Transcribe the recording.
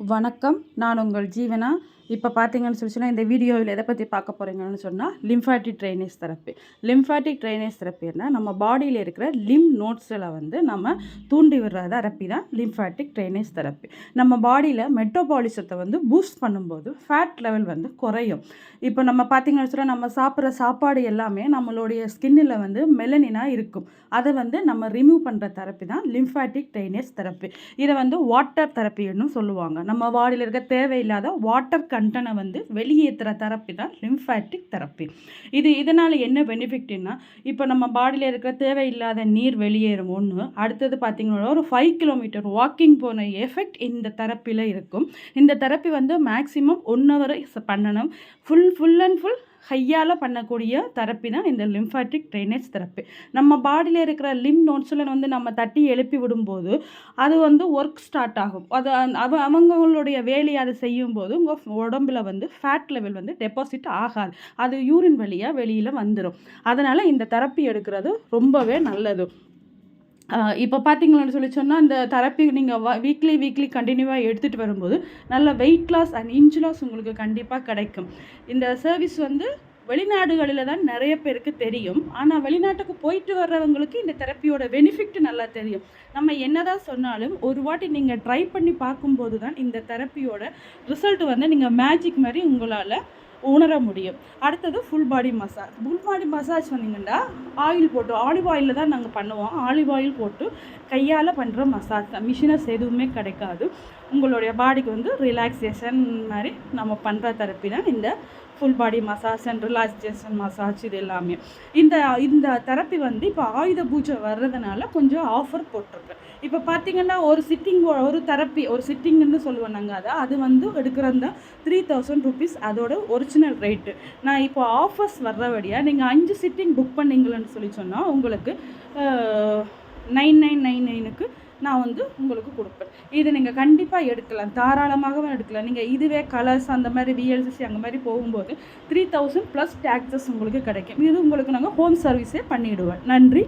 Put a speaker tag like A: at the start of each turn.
A: வணக்கம். நான் உங்கள் ஜீவனா? இப்போ பார்த்தீங்கன்னு சொல்லி சொன்னால் இந்த வீடியோவில் எதை பற்றி பார்க்க போகிறீங்கன்னு சொன்னால் lymphatic drainage therapy lymphatic drainage தெரப்பின்னா நம்ம பாடியில் இருக்கிற லிம் நோட்ஸில் வந்து நம்ம தூண்டி விடுற தெரப்பி தான் லிம்ஃபாட்டிக் ட்ரைனேஜ் தெரப்பி நம்ம பாடியில் மெட்டோபாலிசத்தை வந்து பூஸ்ட் பண்ணும்போது ஃபேட் லெவல் வந்து குறையும். இப்போ நம்ம பார்த்தீங்கன்னு சொன்னால் நம்ம சாப்பிட்ற சாப்பாடு எல்லாமே நம்மளுடைய ஸ்கின்னில் வந்து மெலனினாக இருக்கும். அதை வந்து நம்ம ரிமூவ் பண்ணுற தெரப்பி தான் லிம்ஃபாட்டிக் ட்ரைனேஜ் தெரப்பி இதை வந்து வாட்டர் தெரப்பின்னு சொல்லுவாங்க. நம்ம பாடியில் இருக்க தேவையில்லாத வாட்டர் கண்டனை வந்து வெளியேற்றுற தெரப்பி தான் லிம்ஃபேட்டிக் தெரப்பி இது இதனால் என்ன பெனிஃபிட்னா இப்போ நம்ம பாடியில் இருக்கிற தேவையில்லாத நீர் வெளியேறும் ஒன்று அடுத்தது பார்த்திங்கன்னா ஒரு ஃபைவ் கிலோமீட்டர் வாக்கிங் போன எஃபெக்ட் இந்த தெரப்பியில் இருக்கும். இந்த தெரப்பி வந்து மேக்ஸிமம் ஒன் ஹவர் பண்ணணும். ஃபுல் ஃபுல் அண்ட் ஃபுல் கையால் பண்ணக்கூடிய தெரப்பி தான் இந்த லிம்ஃபாட்டிக் ட்ரைனேஜ் தெரப்பி. நம்ம பாடியில் இருக்கிற லிம் நோட்ஸில் வந்து நம்ம தட்டி எழுப்பி விடும்போது அது வந்து ஒர்க் ஸ்டார்ட் ஆகும். அது அவ அவங்களுடைய வேலையை அதை செய்யும்போது உங்கள் உடம்புல வந்து ஃபேட் லெவல் வந்து டெபாசிட் ஆகாது. அது யூரின் வழியாக வெளியில் வந்துடும் அதனால் இந்த தெரப்பி எடுக்கிறது ரொம்பவே நல்லது. இப்போ பார்த்தீங்களான்னு சொல்லி சொன்னால் இந்த தெரப்பி நீங்கள் வீக்லி வீக்லி கண்டினியூவாக எடுத்துகிட்டு வரும்போது நல்ல weight loss and inch loss உங்களுக்கு கண்டிப்பாக கிடைக்கும். இந்த சர்வீஸ் வந்து வெளிநாடுகளில் தான் நிறைய பேருக்கு தெரியும். ஆனால் வெளிநாட்டுக்கு போயிட்டு வர்றவங்களுக்கு இந்த தெரப்பியோட பெனிஃபிட் நல்லா தெரியும். நம்ம என்னதான் சொன்னாலும் ஒரு வாட்டி நீங்கள் ட்ரை பண்ணி பார்க்கும்போது தான் இந்த தெரப்பியோட ரிசல்ட் வந்து நீங்கள் மேஜிக் மாதிரி உங்களால் உணர முடியும். அடுத்தது full body massage full body massage வந்தீங்கன்னா ஆயில் போட்டு ஆலிவ் ஆயிலில் தான் நாங்கள் பண்ணுவோம். ஆலிவ் ஆயில் போட்டு கையால் பண்ணுற மசாஜ் தான். மிஷினஸ் எதுவுமே கிடைக்காது. உங்களுடைய பாடிக்கு வந்து ரிலாக்ஸேஷன் மாதிரி நம்ம பண்ணுற தெரப்பி தான் இந்த full body massage and relaxation massage இது எல்லாமே. இந்த இந்த தெரப்பி வந்து இப்போ ஆயுத பூஜை வர்றதுனால கொஞ்சம் ஆஃபர் போட்டிருக்கேன் இப்போ பார்த்தீங்கன்னா ஒரு சிட்டிங் ஒரு தெரப்பி ஒரு சிட்டிங்னு சொல்லுவோம் நாங்கள் அதை. அது வந்து எடுக்கிறது த்ரீ தௌசண்ட் ருபீஸ் அதோட ஒரிஜினல் ரேட்டு நான் இப்போ ஆஃபர்ஸ் வர்றபடியாக நீங்கள் அஞ்சு சிட்டிங் புக் பண்ணீங்களன்னு சொல்லி சொன்னால் உங்களுக்கு நைன் நைன் நைன் நைனுக்கு நான் வந்து உங்களுக்கு கொடுப்பேன். இது நீங்கள் கண்டிப்பாக எடுக்கலாம். தாராளமாகவும் எடுக்கலாம். நீங்கள் இதுவே கலர்ஸ் அந்த மாதிரி விஎல்சிசி அந்த மாதிரி போகும்போது த்ரீ தௌசண்ட் ப்ளஸ் டேக்ஸஸ் உங்களுக்கு கிடைக்கும். இது உங்களுக்கு நாங்கள் ஹோம் சர்வீஸே பண்ணிவிடுவேன் நன்றி.